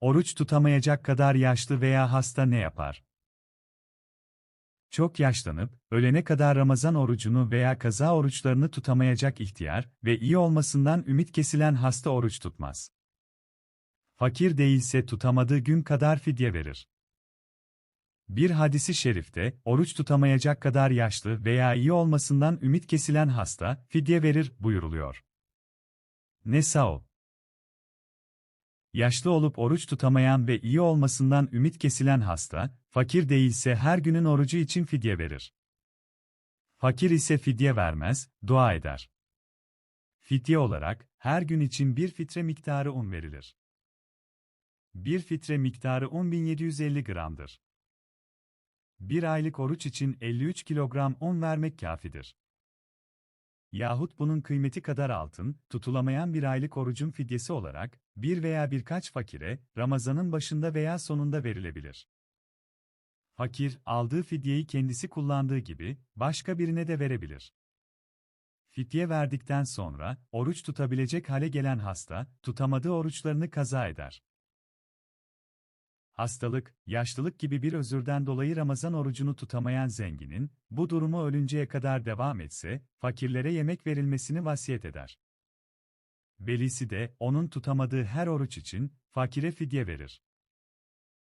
Oruç tutamayacak kadar yaşlı veya hasta ne yapar? Çok yaşlanıp, ölene kadar Ramazan orucunu veya kaza oruçlarını tutamayacak ihtiyar ve iyi olmasından ümit kesilen hasta oruç tutmaz. Fakir değilse tutamadığı gün kadar fidye verir. Bir hadisi şerifte, oruç tutamayacak kadar yaşlı veya iyi olmasından ümit kesilen hasta, fidye verir buyuruluyor. Nesao Yaşlı olup oruç tutamayan ve iyi olmasından ümit kesilen hasta, fakir değilse her günün orucu için fidye verir. Fakir ise fidye vermez, dua eder. Fidye olarak, her gün için bir fitre miktarı un verilir. Bir fitre miktarı 10.750 gramdır. Bir aylık oruç için 53 kilogram un vermek kafidir. Yahut bunun kıymeti kadar altın, tutulamayan bir aylık orucun fidyesi olarak, bir veya birkaç fakire, Ramazanın başında veya sonunda verilebilir. Fakir, aldığı fidyeyi kendisi kullandığı gibi, başka birine de verebilir. Fidye verdikten sonra, oruç tutabilecek hale gelen hasta, tutamadığı oruçlarını kaza eder. Hastalık, yaşlılık gibi bir özürden dolayı Ramazan orucunu tutamayan zenginin, bu durumu ölünceye kadar devam etse, fakirlere yemek verilmesini vasiyet eder. Velisi de, onun tutamadığı her oruç için, fakire fidye verir.